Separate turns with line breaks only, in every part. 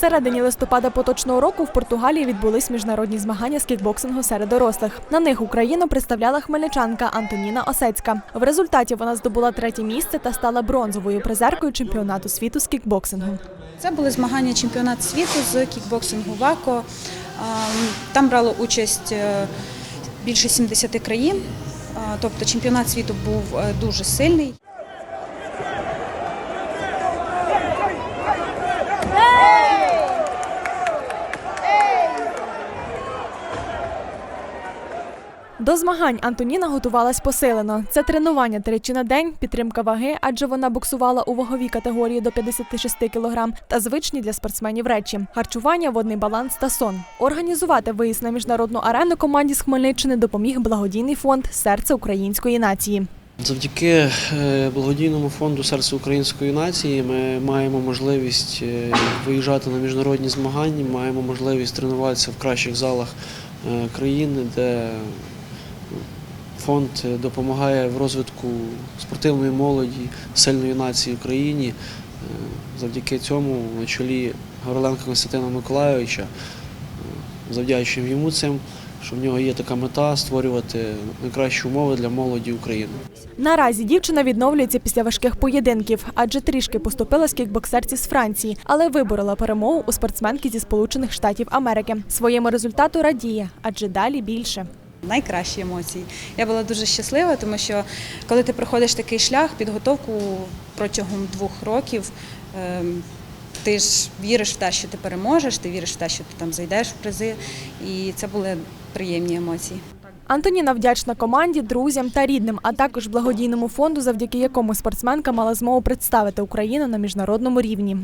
середині листопада поточного року в Португалії відбулись міжнародні змагання з кікбоксингу серед дорослих. На них Україну представляла хмельничанка Антоніна Осецька. В результаті вона здобула третє місце та стала бронзовою призеркою чемпіонату світу з кікбоксингу.
Це були змагання чемпіонат світу з кікбоксингу ВАКО. Там брало участь е, більше 70 країн. Тобто чемпіонат світу був е, дуже сильний.
До змагань Антоніна готувалась посилено. Це тренування тричі на день, підтримка ваги, адже вона боксувала у ваговій категорії до 56 кг та звичні для спортсменів речі: харчування, водний баланс та сон. Організувати виїзд на міжнародну арену команді з Хмельниччини допоміг благодійний фонд Серце української нації.
Завдяки е, благодійному фонду серце української нації ми маємо можливість е, виїжджати на міжнародні змагання, маємо можливість тренуватися в кращих залах е, країни, де фонд е, допомагає в розвитку спортивної молоді, сильної нації в країні. Е, Завдяки цьому на чолі Гавриленка Константина Миколайовича, е, завдячуємо йому цим, що в нього є така мета створювати найкращі умови для молоді України.
Наразі дівчина відновлюється після важких поєдинків, адже трішки поступила з кікбоксерці з Франції, але виборола перемогу у спортсменки зі Сполучених Штатів Америки. Своєму результату радіє, адже далі більше.
Найкращі емоції. Я була дуже щаслива, тому що коли ти проходиш такий шлях, підготовку протягом двох років, ем, ти ж віриш в те, що ти переможеш, ти віриш в те, що ти там зайдеш в призи, і це були приємні емоції.
Антоніна вдячна команді, друзям та рідним, а також благодійному фонду, завдяки якому спортсменка мала змогу представити Україну на міжнародному рівні.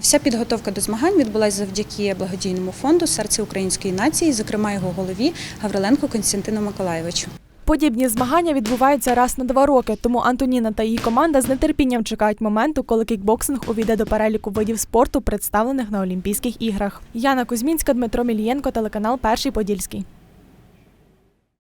Вся підготовка до змагань відбулася завдяки благодійному фонду Серце української нації, зокрема його голові Гавриленку Константину Миколайовичу.
Подібні змагання відбуваються раз на два роки, тому Антоніна та її команда з нетерпінням чекають моменту, коли кікбоксинг увійде до переліку видів спорту, представлених на Олімпійських іграх. Яна Кузьмінська, Дмитро Мілієнко, телеканал Перший Подільський.